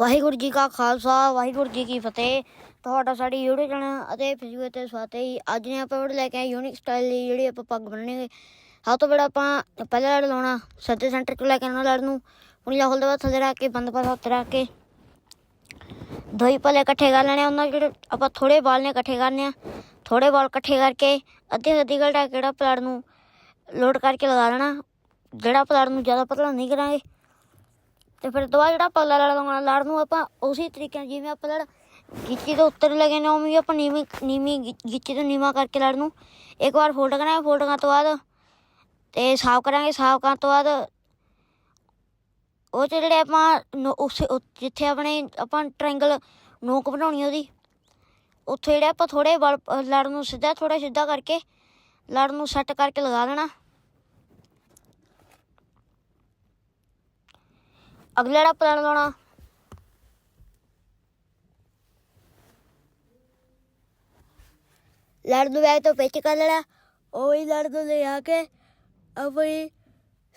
ਵਾਹਿਗੁਰੂ ਜੀ ਕਾ ਖਾਲਸਾ, ਵਾਹਿਗੁਰੂ ਜੀ ਕੀ ਫਤਿਹ। ਤੁਹਾਡਾ ਸਾਡੀ YouTube ਚੈਨਲ ਅਤੇ ਫੇਸਬੁੱਕ ਤੇ ਸਵਾਗਤ ਹੈ ਅੱਜ ਨੇ ਆਪਾਂ ਵੀਡੀਓ ਲੈ ਕੇ ਆਏ ਯੂਨਿਕ ਸਟਾਈਲ ਦੀ ਜਿਹੜੀ ਆਪਾਂ ਪੱਗ ਬਣਾਉਣੀ ਬੰਨਣੀ ਸਭ ਤੋਂ ਪਹਿਲਾਂ ਆਪਾਂ ਪਹਿਲਾਂ ਲੜ ਲਾਉਣਾ, ਸੱਜੇ ਸੈਂਟਰ ਤੋਂ ਲੈ ਕੇ ਆਉਣਾ ਲੜ ਨੂੰ। ਪੁਣੀ ਲਾਹੌਲ ਦੇ ਬਾਅਦ ਥੱਲੇ ਰੱਖ ਕੇ, ਬੰਦ ਪਾਸਾ ਉੱਤੇ ਰੱਖ ਕੇ। ਦੋਈ ਪੱਲੇ ਇਕੱਠੇ ਕਰ ਲੈਣੇ ਉਹਨਾਂ ਜਿਹੜੇ ਆਪਾਂ ਥੋੜੇ ਬਾਲ ਨੇ ਇਕੱਠੇ ਕਰਨੇ ਆ। ਥੋੜੇ ਬਾਲ ਇਕੱਠੇ ਕਰਕੇ ਅੱਧੇ ਅੱਧੀ ਗਲਟਾ ਕਿਹੜਾ ਪਲੜ ਨੂੰ ਲੋਡ ਕਰਕੇ ਲਗਾ ਲੈਣਾ। ਜਿਹੜਾ ਪਲੜ ਨੂੰ ਜ਼ਿਆਦਾ ਪਤਲਾ ਨਹੀਂ ਕਰਾਂਗੇ ਤੇ ਫਿਰ ਦੁਆ ਜਿਹੜਾ ਆਪਾਂ ਲੜ ਲਗਾਉਣਾ ਲੜ ਨੂੰ ਆਪਾਂ ਉਸੇ ਤਰੀਕੇ ਨਾਲ ਜਿਵੇਂ ਆਪਾਂ ਲੜ ਗਿੱਚੀ ਤੋਂ ਉੱਤਰ ਲਗੇ ਨੇ ਉਵੇਂ ਹੀ ਆਪਾਂ ਨੀਵੀਂ ਨੀਵੀਂ ਗਿ- ਗਿੱਚੀ ਤੋਂ ਨੀਵਾ ਕਰਕੇ ਲੜ ਨੂੰ ਇੱਕ ਵਾਰ ਫੋਲਡ ਕਰਾਂਗੇ ਫੋਲਡ ਕਰਨ ਤੋਂ ਬਾਅਦ ਤੇ ਸਾਫ਼ ਕਰਾਂਗੇ, ਸਾਫ਼ ਕਰਨ ਤੋਂ ਬਾਅਦ ਉਹ 'ਚ ਜਿਹੜੇ ਆਪਾਂ ਨੋ- ਉਸ ਜਿੱਥੇ ਆਪਣੇ ਆਪਾਂ ਟ੍ਰਾਇੰਗਲ ਨੋਕ ਬਣਾਉਣੀ ਉਹਦੀ, ਉੱਥੇ ਜਿਹੜੇ ਆਪਾਂ ਥੋੜੇ ਬਲ ਲੜ ਨੂੰ ਸਿੱਧਾ ਥੋੜਾ ਸਿੱਧਾ ਕਰਕੇ ਲੜ ਨੂੰ ਸੈੱਟ ਕਰਕੇ ਲਗਾ ਦੇਣਾ। ਅਗਲਾ ਜਿਹੜਾ ਪਲਾਨ ਲਾਉਣਾ ਲੜਦੂ ਨੂੰ ਤੋਂ ਪਿੱਚ ਕਰ ਲੈਣਾ। ਉਹੀ ਲੜਦੂ ਲੜ ਨੂੰ ਲੈ ਆ ਕੇ ਆਪਣੀ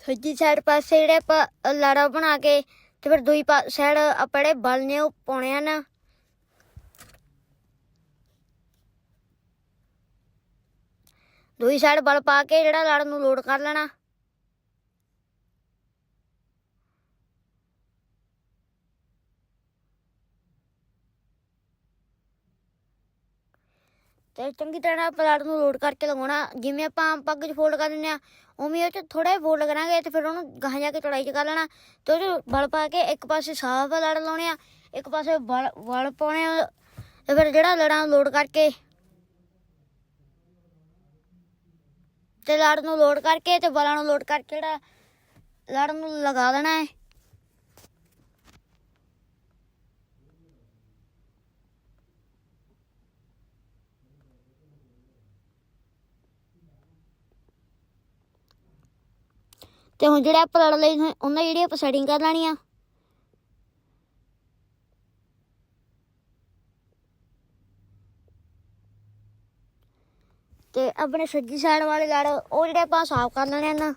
ਸੱਜੀ ਸਾਈਡ ਪਾਸੇ ਜਿਹੜੇ ਆਪਾਂ ਲਾੜਾ ਬਣਾ ਕੇ ਤੇ ਫਿਰ ਦੂਈ ਸਾਈਡ ਆਪਣੇ ਬਲ ਨੇ ਉਹ ਪਾਉਣੇ ਹਨ ਦੂਈ ਸਾਈਡ ਬਲ ਪਾ ਕੇ ਜਿਹੜਾ ਲੜ ਨੂੰ ਲੋਡ ਕਰ ਲੈਣਾ। ਤੇ ਚੰਗੀ ਤਰ੍ਹਾਂ ਪਲਾਟ ਨੂੰ ਲੋਡ ਕਰਕੇ ਲਗਾਉਣਾ ਜਿਵੇਂ ਆਪਾਂ ਆਮ ਪੱਗ 'ਚ ਫੋਲਡ ਕਰ ਦਿੰਦੇ ਆ ਉਵੇਂ ਉਹ 'ਚ ਥੋੜਾ ਫੋਲਡ ਕਰਾਂਗੇ ਤੇ ਫਿਰ ਉਹਨੂੰ ਗਾਹਾਂ ਜਾ ਕੇ ਚੌੜਾਈ 'ਚ ਕਰ ਲੈਣਾ। ਤੇ ਉਹ 'ਚ ਬਲ ਪਾ ਕੇ ਇੱਕ ਪਾਸੇ ਸਾਫ਼ ਲੜ ਲਾਉਣੇ ਆ, ਇੱਕ ਪਾਸੇ ਬਲ ਵਲ ਪਾਉਣੇ ਆ। ਤੇ ਫਿਰ ਜਿਹੜਾ ਲੜਾਂ ਲੋਡ ਕਰਕੇ ਤੇ ਲੜ ਨੂੰ ਲੋਡ ਕਰਕੇ ਤੇ ਬਲਾਂ ਨੂੰ ਲੋਡ ਕਰਕੇ ਜਿਹੜਾ ਲੜ ਨੂੰ ਲਗਾ ਦੇਣਾ ਹੈ। ਤੇ ਹੁਣ ਜਿਹੜੇ ਆਪਾਂ ਲੜ ਲਈ ਉਹਨਾਂ ਜਿਹੜੀ ਆਪਾਂ ਸੈਟਿੰਗ ਕਰ ਲੈਣੀ ਆ। ਤੇ ਆਪਣੇ ਸੱਜੀ ਸਾਈਡ ਵਾਲੇ ਲੜ, ਉਹ ਜਿਹੜੇ ਆਪਾਂ ਸਾਫ਼ ਕਰ ਲੈਣੇ ਆ ਨਾ।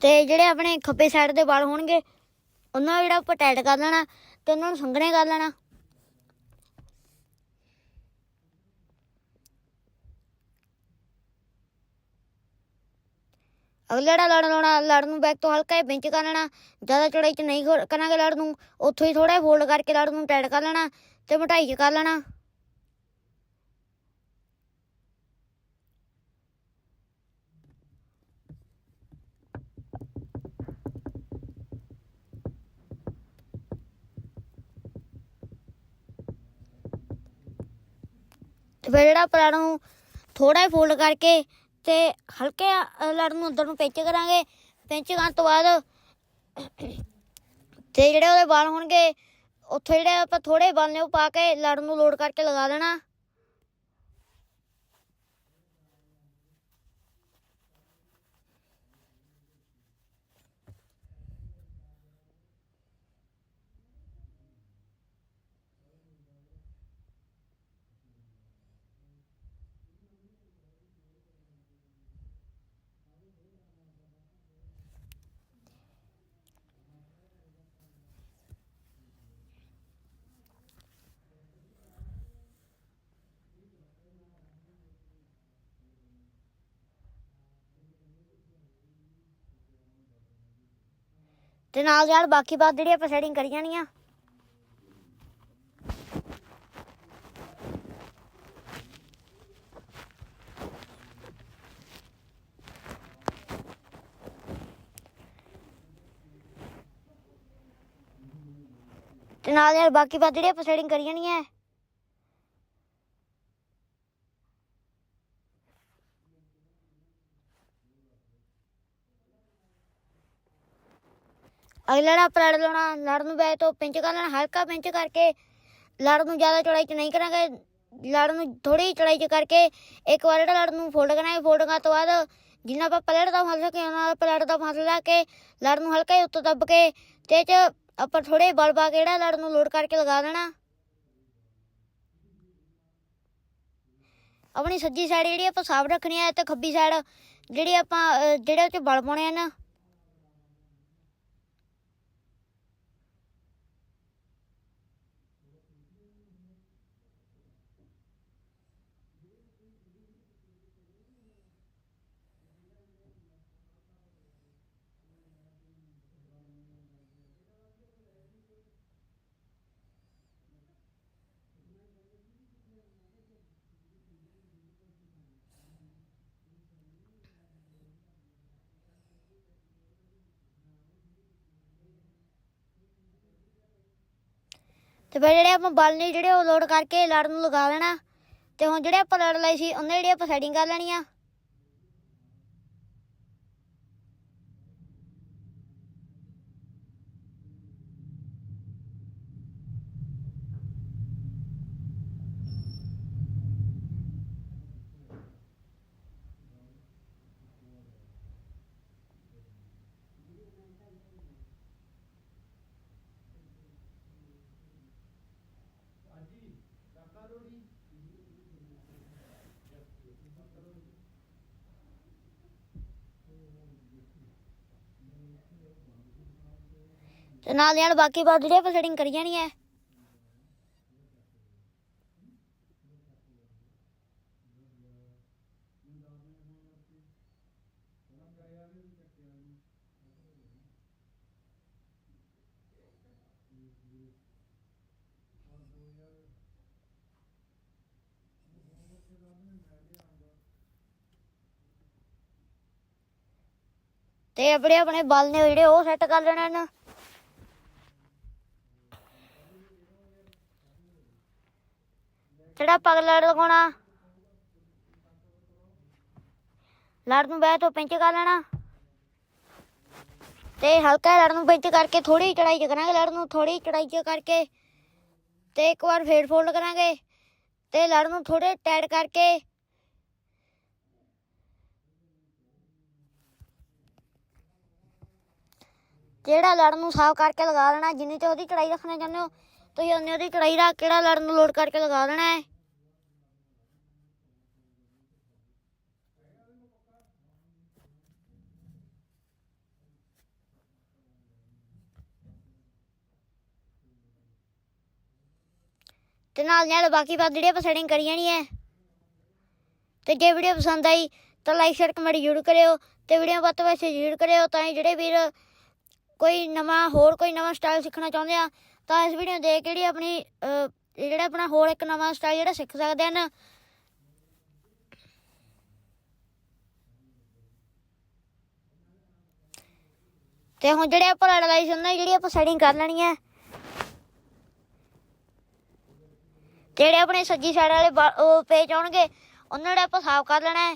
ਤੇ ਜਿਹੜੇ ਆਪਣੇ ਖੱਬੇ ਸਾਈਡ ਦੇ ਵਾਲ ਹੋਣਗੇ, ਉਹਨਾਂ ਨੂੰ ਜਿਹੜਾ ਆਪਾਂ ਟਾਈਟ ਕਰ ਲੈਣਾ ਤੇ ਉਹਨਾਂ ਨੂੰ ਸੰਘਣੇ ਕਰ ਲੈਣਾ। ਅਗਲਾ ਜਿਹੜਾ ਲੜ ਲਾਉਣਾ, ਲੜ ਨੂੰ ਬੈਕ ਤੋਂ ਹਲਕਾ ਜਿਹਾ ਪਿੰਚ ਕਰ ਲੈਣਾ, ਜ਼ਿਆਦਾ ਚੌੜਾਈ ਚ ਨਹੀਂ ਖੋ- ਕਰਾਂਗੇ ਲੜ ਨੂੰ, ਉੱਥੋਂ ਹੀ ਥੋੜਾ ਫੋਲਡ ਕਰਕੇ ਲੜ ਨੂੰ ਟਾਈਟ ਕਰ ਲੈਣਾ ਤੇ ਮੋਟਾਈ ਚ ਕਰ ਲੈਣਾ। ਤੇ ਫਿਰ ਜਿਹੜਾ ਆਪਾਂ ਲੜ ਨੂੰ ਥੋੜਾ ਜਿਹਾ ਫੋਲਡ ਕਰਕੇ ਤੇ ਹਲਕੇ ਲੜ ਨੂੰ ਅੰਦਰ ਨੂੰ ਪਿੰਚ ਕਰਾਂਗੇ। ਪਿੰਚ ਕਰਨ ਤੋਂ ਬਾਅਦ ਤੇ ਜਿਹੜੇ ਉਹਦੇ ਵਾਲ ਹੋਣਗੇ, ਉੱਥੇ ਜਿਹੜੇ ਆਪਾਂ ਥੋੜੇ ਵਾਲ ਨੇ ਉਹ ਪਾ ਕੇ ਲੜ ਨੂੰ ਲੋਡ ਕਰਕੇ ਲਗਾ ਦੇਣਾ। ਤੇ ਨਾਲ ਨਾਲ ਬਾਕੀ ਬਾਤ ਜਿਹੜੀ ਆਪਾਂ ਸੈਟਿੰਗ ਕਰੀ ਜਾਣੀ ਆ। ਤੇ ਨਾਲ ਨਾਲ ਬਾਕੀ ਬਾਤ ਜਿਹੜੀ ਆਪਾਂ ਸੈਟਿੰਗ ਕਰੀ ਜਾਣੀ ਆ ਅਗਲਾ ਜਿਹੜਾ ਲਾਉਣਾ ਲੜ ਨੂੰ ਬੈ ਤੋਂ ਪਿੰਚ ਕਰ ਲੈਣਾ, ਹਲਕਾ ਪਿੰਚ ਕਰਕੇ ਲੜ ਨੂੰ ਜ਼ਿਆਦਾ ਚੌੜਾਈ ਚ ਨਹੀਂ ਕਰਾਂਗੇ, ਲੜ ਨੂੰ ਥੋੜੀ ਚੌੜਾਈ ਚ ਕਰਕੇ ਇੱਕ ਵਾਰ ਜਿਹੜਾ ਲੜ ਨੂੰ ਫੋਲਡ ਕਰਨਾ ਫੋਲਡ ਕਰਨ ਤੋਂ ਬਾਅਦ ਜਿੰਨਾ ਆਪਾਂ ਪਲੇਟ ਦਾ ਫਾਸਲਾ ਕਿ ਉਹਨਾਂ ਪਲੇਟ ਦਾ ਫਾਸਲਾ ਕੇ ਲੜ ਨੂੰ ਹਲਕਾ ਹੀ ਉੱਤੋਂ ਦੱਬ ਕੇ ਤੇ ਚ ਆਪਾਂ ਥੋੜੇ ਬਲ ਪਾ ਕੇ ਜਿਹੜਾ ਲੜ ਨੂੰ ਲੋਡ ਕਰਕੇ ਲਗਾ ਦੇਣਾ। ਆਪਣੀ ਸੱਜੀ ਸਾਈਡ ਜਿਹੜੀ ਆਪਾਂ ਸਾਫ਼ ਰੱਖਣੀ ਹੈ ਤੇ ਖੱਬੀ ਸਾਈਡ ਜਿਹੜੀ ਆਪਾਂ ਜਿਹੜੇ ਉਹ ਚ ਬਲ ਪਾਉਣੇ ਆ ਤੇ ਫਿਰ ਜਿਹੜੇ ਆਪਾਂ ਬਲ ਨੇ ਜਿਹੜੇ ਉਹ ਲੋਡ ਕਰਕੇ ਲੜ ਨੂੰ ਲਗਾ ਲੈਣਾ। ਤੇ ਹੁਣ ਜਿਹੜੇ ਆਪਾਂ ਲੜ ਲਈ ਸੀ, ਉਹਨੇ ਜਿਹੜੀ ਆਪਾਂ ਸੈਟਿੰਗ ਕਰ ਲੈਣੀ ਆ। ਤੇ ਨਾਲ ਦੀ ਬਾਕੀ ਬਾਅਦ ਜਿਹੜੇ ਆਪਾਂ ਸੈਟਿੰਗ ਕਰੀ ਜਾਣੀ ਹੈ ਤੇ ਆਪਣੇ ਆਪਣੇ ਬਲ ਨੇ ਜਿਹੜੇ ਉਹ ਸੈੱਟ ਕਰ ਲੈਣੇ ਨੇ। ਜਿਹੜਾ ਪਗ ਲੜ ਲਗਾਉਣਾ। ਲੜ ਨੂੰ ਬਹਿ ਤੋਂ ਪਿੰਚ ਕਰ ਲੈਣਾ। ਤੇ ਹਲਕਾ ਲੜ ਨੂੰ ਪਿੰਚ ਕਰਕੇ ਥੋੜੀ ਚੜਾਈ ਚ ਕਰਾਂਗੇ, ਲੜ ਨੂੰ ਥੋੜੀ ਚੜਾਈ ਚ ਕਰਕੇ। ਤੇ ਇੱਕ ਵਾਰ ਫੇਰ ਫੋਲਡ ਕਰਾਂਗੇ। ਤੇ ਲੜ ਨੂੰ ਥੋੜੇ ਟਾਈਟ ਕਰਕੇ। ਕਿਹੜਾ ਲੜ ਨੂੰ ਸਾਫ਼ ਕਰਕੇ ਲਗਾ ਲੈਣਾ? ਜਿੰਨੀ ਤੇ ਉਹਦੀ ਚੜਾਈ ਰੱਖਣਾ ਚਾਹੁੰਦੇ ਹੋ, ਤੁਸੀਂ ਉਹਨੇ ਉਹਦੀ ਚੜਾਈ ਦਾ ਕਿਹੜਾ ਲੜ ਨੂੰ ਲੋਡ ਕਰਕੇ ਲਗਾ ਦੇਣਾ ਹੈ? ਤੇ ਨਾਲ ਨਾਲ ਬਾਕੀ ਬਾਤ ਜਿਹੜੀ ਆਪਾਂ ਸੈਟਿੰਗ ਕਰੀ ਜਾਣੀ ਹੈ ਤੇ ਜੇ ਵੀਡੀਓ ਪਸੰਦ ਆਈ ਤਾਂ ਲਾਈਕ ਸ਼ੇਅਰ ਕਮੈਂਟ ਜ਼ਰੂਰ ਕਰਿਓ। ਤੇ ਵੀਡੀਓ ਵੱਧ ਤੋਂ ਵੱਧ ਜ਼ਰੂਰ ਕਰਿਓ ਤਾਂ ਹੀ ਜਿਹੜੇ ਵੀਰ ਕੋਈ ਨਵਾਂ, ਹੋਰ ਕੋਈ ਨਵਾਂ ਸਟਾਈਲ ਸਿੱਖਣਾ ਚਾਹੁੰਦੇ ਆ, ਤਾਂ ਇਸ ਵੀਡੀਓ ਦੇਖ ਕੇ ਜਿਹੜੀ ਆਪਣੀ ਜਿਹੜਾ ਆਪਣਾ ਹੋਰ ਇੱਕ ਨਵਾਂ ਸਟਾਈਲ ਜਿਹੜਾ ਸਿੱਖ ਸਕਦੇ ਹਨ। ਤੇ ਹੁਣ ਜਿਹੜੇ ਆਪਾਂ ਲੜ ਲਾਈ ਉਹਨਾਂ ਦੀ ਜਿਹੜੀ ਆਪਾਂ ਸੈਟਿੰਗ ਕਰ ਲੈਣੀ ਹੈ ਜਿਹੜੇ ਆਪਣੇ ਸੱਜੀ ਸਾਈਡ ਵਾਲੇ ਬ- ਉਹ ਪੇਜ ਆਉਣਗੇ, ਉਹਨਾਂ ਨੂੰ ਆਪਾਂ ਸਾਫ਼ ਕਰ ਲੈਣਾ ਹੈ।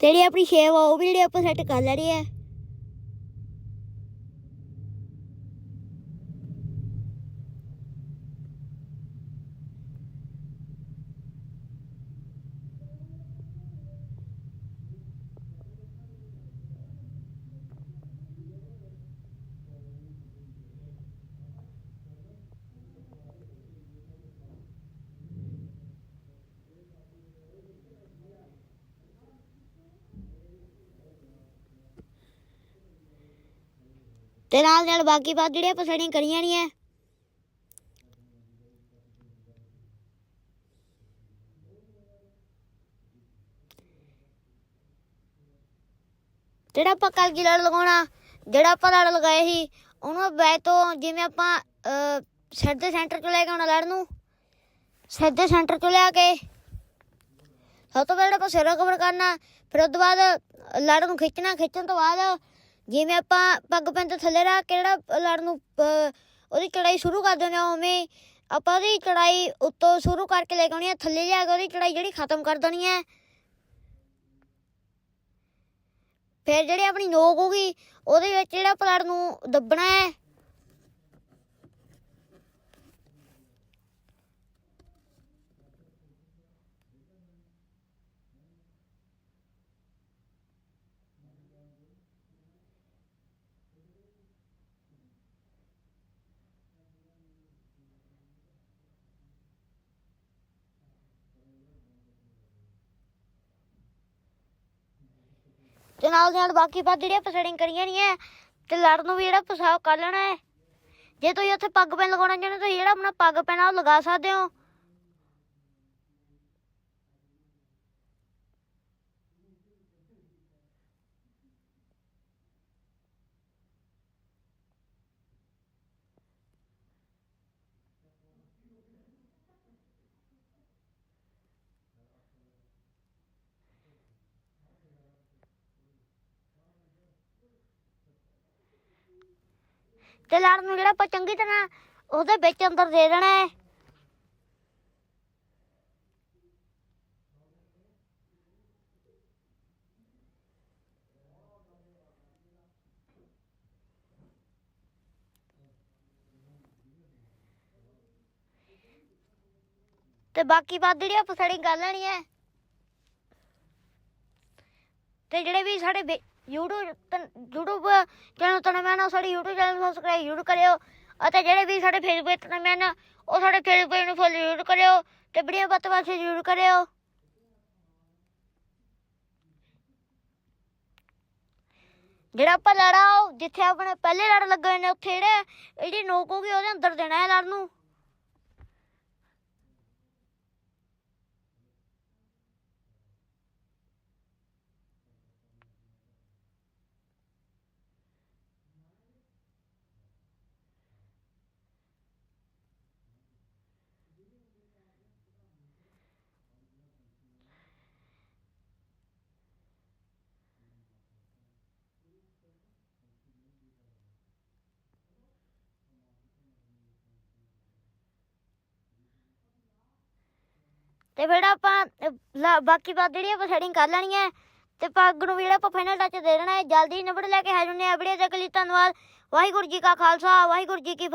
ਜਿਹੜੀ ਆਪਣੀ ਸ਼ੇਪ ਆ, ਉਹ ਵੀ ਜਿਹੜੀ ਆਪਾਂ ਸੈੱਟ ਕਰ ਲੈਣੀ ਹੈ। ਤੇ ਨਾਲ ਨਾਲ ਬਾਕੀ ਬਾਤ ਜਿਹੜੀ ਆਪਾਂ ਸੈਟਿੰਗ ਕਰੀਆਂ ਨਹੀਂ ਹੈ ਜਿਹੜਾ ਆਪਾਂ ਕਲਗੀ ਲੜ ਲਗਾਉਣਾ ਜਿਹੜਾ ਆਪਾਂ ਲੜ ਲਗਾਏ ਸੀ ਉਹਨੂੰ ਬੈ ਤੋਂ ਜਿਵੇਂ ਆਪਾਂ ਅਹ, ਸਿਰ ਦੇ ਸੈਂਟਰ ਤੋਂ ਲੈ ਕੇ ਆਉਣਾ ਲੜ ਨੂੰ। ਸਿਰ ਦੇ ਸੈਂਟਰ ਤੋਂ ਲਿਆ ਕੇ ਸਭ ਤੋਂ ਪਹਿਲਾਂ ਆਪਾਂ ਸਿਰ ਕਵਰ ਕਰਨਾ ਫਿਰ ਉਸ ਤੋਂ ਬਾਅਦ ਲੜ ਨੂੰ ਖਿੱਚਣਾ ਖਿੱਚਣ ਤੋਂ ਬਾਅਦ ਜਿਵੇਂ ਆਪਾਂ ਪੱਗ ਪੈਨ ਤੋਂ ਥੱਲੇ ਰੱਖ ਕੇ ਜਿਹੜਾ ਲੜ ਨੂੰ ਉਹਦੀ ਚੜਾਈ ਸ਼ੁਰੂ ਕਰ ਦਿੰਦੇ ਹਾਂ ਉਵੇਂ ਆਪਾਂ ਉਹਦੀ ਚੜਾਈ ਉੱਤੋਂ ਸ਼ੁਰੂ ਕਰਕੇ ਲੈ ਕੇ ਆਉਣੀ ਹੈ ਥੱਲੇ ਲਿਆ ਕੇ ਉਹਦੀ ਚੜਾਈ ਜਿਹੜੀ ਖਤਮ ਕਰ ਦੇਣੀ ਹੈ। ਫਿਰ ਜਿਹੜੀ ਆਪਣੀ ਨੋਕ ਹੋਗੀ ਉਹਦੇ ਵਿੱਚ ਜਿਹੜਾ ਪਲੜ ਨੂੰ ਦੱਬਣਾ ਹੈ। ਤੇ ਨਾਲ ਦੇ ਨਾਲ ਬਾਕੀ ਪਾ ਜਿਹੜੀਆਂ ਪਸੜਿੰਗ ਕਰੀਆਂ ਨਹੀਂ ਹੈ ਤੇ ਲੜ ਨੂੰ ਵੀ ਜਿਹੜਾ ਪਸਾਬ ਕਰ ਲੈਣਾ ਹੈ ਜੇ ਤੁਸੀਂ ਉੱਥੇ ਪੱਗ ਪੈਨ ਲਗਾਉਣਾ ਚਾਹੁੰਦੇ ਹੋ, ਤੁਸੀਂ ਜਿਹੜਾ ਆਪਣਾ ਪੱਗ ਪੈਨ ਆ ਉਹ ਲਗਾ ਸਕਦੇ ਹੋ। ਤੇ ਲੜ ਨੂੰ ਜਿਹੜਾ ਆਪਾਂ ਚੰਗੀ ਤਰ੍ਹਾਂ ਉਹਦੇ ਵਿੱਚ ਅੰਦਰ ਦੇ ਦੇਣਾ ਹੈ। ਤੇ ਬਾਕੀ ਬਾਤ ਜਿਹੜੀ ਆਪਾਂ ਸਾਡੀ ਗੱਲ ਲੈਣੀ ਹੈ, ਤੇ ਜਿਹੜੇ ਵੀ ਸਾਡੇ YouTube ਤਨ- YouTube ਚੈਨਲ ਤੋਂ ਨਵੇਂ ਨਾ ਸਾਡੇ YouTube ਚੈਨਲ ਨੂੰ ਸਬਸਕ੍ਰਾਈਬ ਜ਼ਰੂਰ ਕਰਿਓ ਅਤੇ ਜਿਹੜੇ ਵੀ ਸਾਡੇ Facebook ਤੋਂ ਨਵੇਂ ਨਾ, ਉਹ ਸਾਡੇ Facebook ਨੂੰ ਫੋਲੋ ਜ਼ਰੂਰ ਕਰਿਓ ਤੇ ਵੀਡੀਓ ਬੱਤ ਵਾਸਤੇ ਜ਼ਰੂਰ ਕਰਿਓ। ਜਿਹੜਾ ਆਪਾਂ ਲੜਾ ਉਹ ਜਿੱਥੇ ਆਪਣੇ ਪਹਿਲੇ ਲੜ ਲੱਗੇ ਹੋਏ ਨੇ ਉੱਥੇ ਜਿਹੜੇ ਇਹ ਜਿਹੜੀ ਨੋਕ ਹੋਗੀ ਉਹਦੇ ਅੰਦਰ ਦੇਣਾ ਹੈ ਲੜ ਨੂੰ। ਤੇ ਫਿਰ ਆਪਾਂ ਲਾ- ਬਾਕੀ ਬਾਤ ਜਿਹੜੀ ਆਪਾਂ ਸੈਟਿੰਗ ਕਰ ਲੈਣੀ ਹੈ, ਤੇ ਪੱਗ ਨੂੰ ਵੀ ਜਿਹੜਾ ਆਪਾਂ ਫਾਈਨਲ ਟੱਚ ਦੇ ਦੇਣਾ ਹੈ, ਜਲਦੀ ਨਿਬੜ ਲੈ ਕੇ ਹਾਜ਼ਰ ਨੇ ਆ ਵੀਡੀਓ ਦੇ ਲਈ ਧੰਨਵਾਦ। ਵਾਹਿਗੁਰੂ ਜੀ ਕਾ ਖਾਲਸਾ, ਵਾਹਿਗੁਰੂ ਜੀ ਕੀ